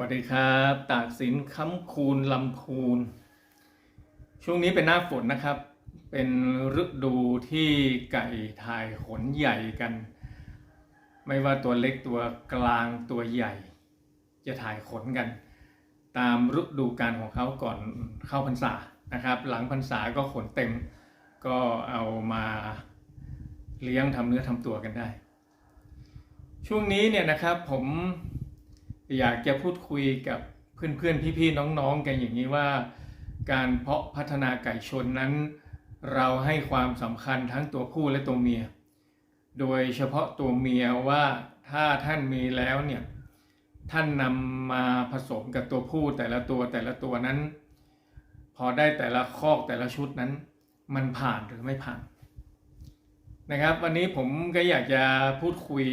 สวัสดีครับ ตากสินค้ำคูณลำพูน ช่วงนี้เป็นหน้าฝนนะครับ เป็นฤดูที่ไก่ถ่ายขนใหญ่กัน ไม่ว่าตัวเล็กตัวกลางตัวใหญ่ จะถ่ายขนกัน ตามฤดูกาลของเขาก่อนเข้าพรรษานะครับ หลังพรรษาก็ขนเต็ม ก็เอามาเลี้ยงทำเนื้อทำตัวกันได้ ช่วงนี้เนี่ยนะครับผม อยากจะพูดคุยกับเพื่อนๆ พี่ๆ น้องๆ กันอย่างนี้ว่า การเพาะพัฒนาไก่ชนนั้น เราให้ความสำคัญทั้งตัวผู้และตัวเมีย โดยเฉพาะตัวเมียว่าถ้าท่านมีแล้วเนี่ยท่านนำมาผสมกับตัวผู้แต่ละตัวแต่ละตัวนั้น พอได้แต่ละคอกแต่ละชุดนั้น มันผ่านหรือไม่ผ่านนะครับ วันนี้ผมก็อยากจะพูดคุย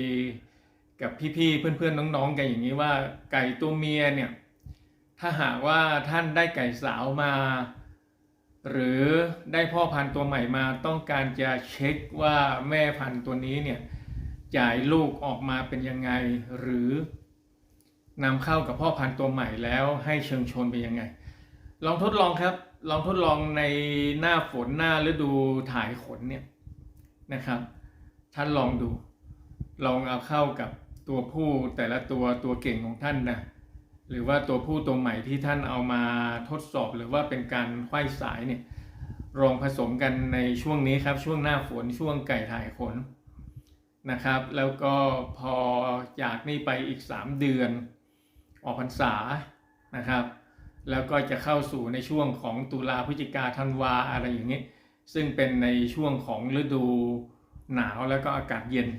กับพี่ๆเพื่อนๆน้องๆกันอย่างนี้ว่าไก่ตัวเมียเนี่ยถ้าหากว่าท่านได้ไก่สาวมา หรือได้พ่อพันธุ์ตัวใหม่มาต้องการจะเช็คว่าแม่พันธุ์ตัวนี้เนี่ยจ่ายลูกออกมาเป็นยังไง หรือนำเข้ากับพ่อพันธุ์ตัวใหม่แล้วให้เชิงชนเป็นยังไง ลองทดลองครับ ลองทดลองในหน้าฝนหน้าฤดูถ่ายขนเนี่ยนะครับ ท่านลองดู ลองเอาเข้ากับ ตัวผู้แต่ละตัวตัวเก่งของท่านนะหรือว่าตัวผู้ตัวใหม่ที่ท่านเอามาทดสอบ หรือว่าเป็นการไขว้สายเนี่ยลองผสมกันในช่วงนี้ครับช่วงหน้าฝนช่วงไก่ถ่ายขนนะครับ แล้วก็พอจากนี้ไปอีก 3 เดือน ออกพรรษานะครับ แล้วก็จะเข้าสู่ในช่วงของตุลาพฤศจิกาธันวาอะไรอย่างนี้ ซึ่งเป็นในช่วงของฤดูหนาวแล้วก็อากาศเย็น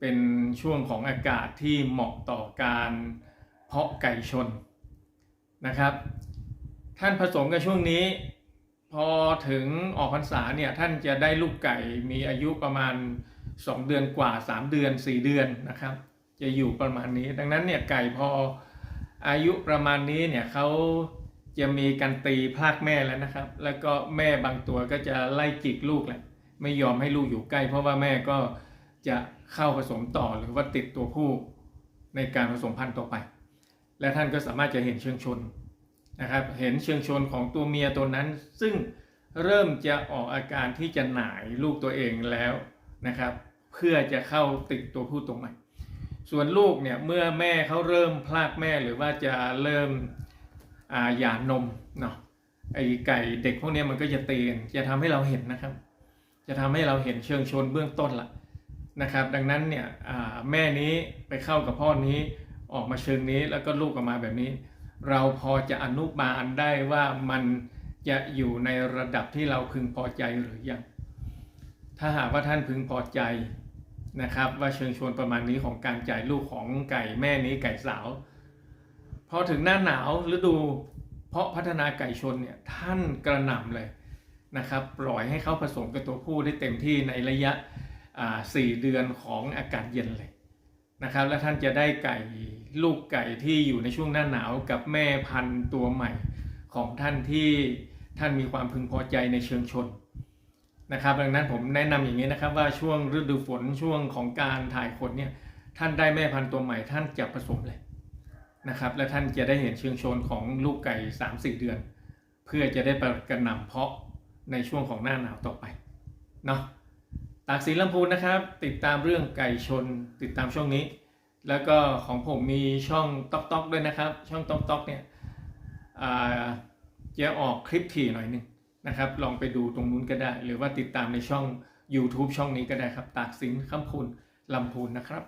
เป็นช่วงของอากาศที่เหมาะต่อการเพาะไก่ชนนะครับ ท่านผสมกับช่วงนี้ พอถึงออกพรรษาเนี่ยท่านจะได้ลูกไก่มีอายุประมาณ 2 เดือนกว่า 3 เดือน 4 เดือนนะครับ จะอยู่ประมาณนี้ ดังนั้นเนี่ยไก่พออายุประมาณนี้เนี่ยเขาจะมีการตีพากแม่แล้วนะครับ แล้วก็แม่บางตัวก็จะไล่จิกลูกแหละไม่ยอมให้ลูกอยู่ใกล้ เพราะว่าแม่ก็ จะเข้าผสมต่อหรือว่าติดตัวผู้ในการผสมพันธุ์ต่อไป และท่านก็สามารถจะเห็นเชิงชนนะครับ เห็นเชิงชนของตัวเมียตัวนั้น ซึ่งเริ่มจะออกอาการที่จะหน่ายลูกตัวเองแล้วนะครับ เพื่อจะเข้าติดตัวผู้ตัวใหม่ ส่วนลูกเนี่ยเมื่อแม่เขาเริ่มพลากแม่หรือว่าจะเริ่มอาหย่านมเนาะไอไก่เด็กพวกนี้มันก็จะเตือนจะทำให้เราเห็นนะครับ จะทำให้เราเห็นเชิงชนเบื้องต้นล่ะ นะครับ ดังนั้นเนี่ยแม่นี้ไปเข้ากับพ่อนี้ออกมาเชิงนี้แล้วก็ลูกออกมาแบบนี้ เราพอจะอนุบาลได้ว่ามันจะอยู่ในระดับที่เราพึงพอใจหรือยัง ถ้าหากว่าท่านพึงพอใจนะครับ ว่าเชิงชวนประมาณนี้ของการจ่ายลูกของไก่แม่นี้ไก่สาวพอถึงหน้าหนาวฤดูเพาะพัฒนาไก่ชนเนี่ยท่านกระหน่ำเลยนะครับ ปล่อยให้เขาผสมกับตัวผู้ได้เต็มที่ในระยะ สี่เดือนของอากาศเย็นเลยนะครับ และท่านจะได้ไก่ลูกไก่ที่อยู่ในช่วงหน้าหนาวกับแม่พันธุ์ตัวใหม่ของท่านที่ท่านมีความพึงพอใจในเชิงชนนะครับ ดังนั้นผมแนะนำอย่างนี้นะครับว่าช่วงฤดูฝนช่วงของการถ่ายขนเนี่ยท่านได้แม่พันธุ์ตัวใหม่ ท่านจะผสมเลยนะครับ และท่านจะได้เห็นเชิงชนของลูกไก่3-4 เดือน เพื่อจะได้ประกระนำเพาะในช่วงของหน้าหนาวต่อไปเนาะ ตากสีลำพูนนะครับ ติดตามเรื่องไก่ชน ติดตามช่วงนี้ แล้วก็ของผมมีช่องต๊อกต๊อกด้วยนะครับ ช่องต๊อกต๊อกเนี่ยจะออกคลิปถี่หน่อยนึงนะครับ ลองไปดูตรงนู้นก็ได้ หรือว่าติดตามในช่อง YouTube ช่องนี้ก็ได้ครับ ตากสินคำพูนลำพูนนะครับ